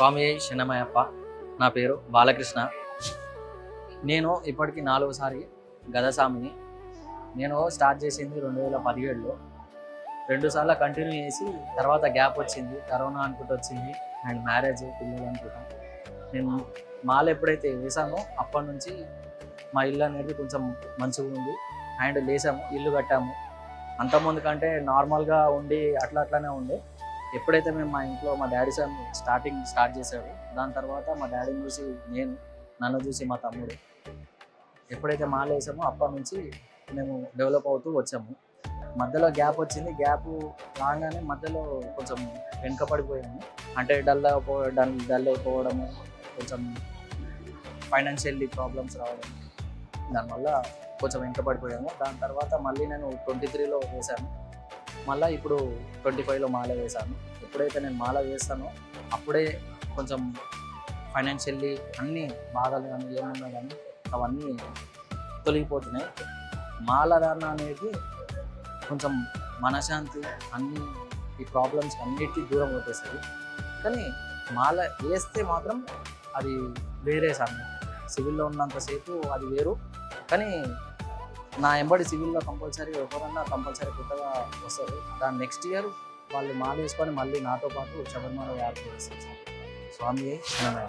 స్వామి శనమయ్యప్ప నా పేరు బాలకృష్ణ. నేను ఇప్పటికి నాలుగోసారి గదస్వామిని నేను స్టార్ట్ చేసింది రెండు వేల పదిహేడులో. రెండుసార్లు కంటిన్యూ చేసి తర్వాత గ్యాప్ వచ్చింది కరోనా అనుకుంటూ వచ్చింది అండ్ మ్యారేజ్ పిల్లలు అనుకుంటాం. నేను మాల ఎప్పుడైతే వేసానో అప్పటి నుంచి మా ఇల్లు అనేది కొంచెం మంచిగా ఉంది. అండ్ లేసాము ఇల్లు కట్టాము. అంతకుముందు కంటే నార్మల్గా ఉండి అట్లా అట్లానే ఉండే. ఎప్పుడైతే మేము మా ఇంట్లో మా డాడీ సార్ స్టార్టింగ్ స్టార్ట్ చేశాడు దాని తర్వాత మా డాడీని చూసి నేను నన్ను చూసి మా తమ్ముడు ఎప్పుడైతే మాల వేసామో అప్పటి నుంచి మేము డెవలప్ అవుతూ వచ్చాము. మధ్యలో గ్యాప్ వచ్చింది గ్యాప్ రాగానే మధ్యలో కొంచెం వెనుకపడిపోయాము అంటే డల్ అయిపో డల్ డల్ అయిపోవడము కొంచెం ఫైనాన్షియల్లీ ప్రాబ్లమ్స్ రావడం దానివల్ల కొంచెం వెనుకపడిపోయాము దాని తర్వాత మళ్ళీ నేను ట్వంటీ త్రీలో వేశాను మళ్ళీ ఇప్పుడు ట్వంటీ ఫైవ్లో మాల వేశాను. ఎప్పుడైతే నేను మాల వేస్తానో అప్పుడే కొంచెం ఫైనాన్షియల్లీ అన్ని బాధలు కానీ ఏమున్నా కానీ అవన్నీ తొలగిపోతున్నాయి. మాల దాన అనేది కొంచెం మనశాంతి అన్ని ఈ ప్రాబ్లమ్స్ అన్నిటికీ దూరం అవుతాయి కానీ మాల వేస్తే మాత్రం అది వేరే సార్ సివిల్లో ఉన్నంతసేపు అది వేరు. కానీ నా ఎంబడి సివిల్లో కంపల్సరీ ఎవరన్నా కంపల్సరీ కొత్తగా వస్తారు. దాని నెక్స్ట్ ఇయర్ వాళ్ళు మాల వేసుకొని మళ్ళీ నాతో పాటు శబరిమల యాత్ర చేస్తారు సార్. స్వామి శరణమయ్య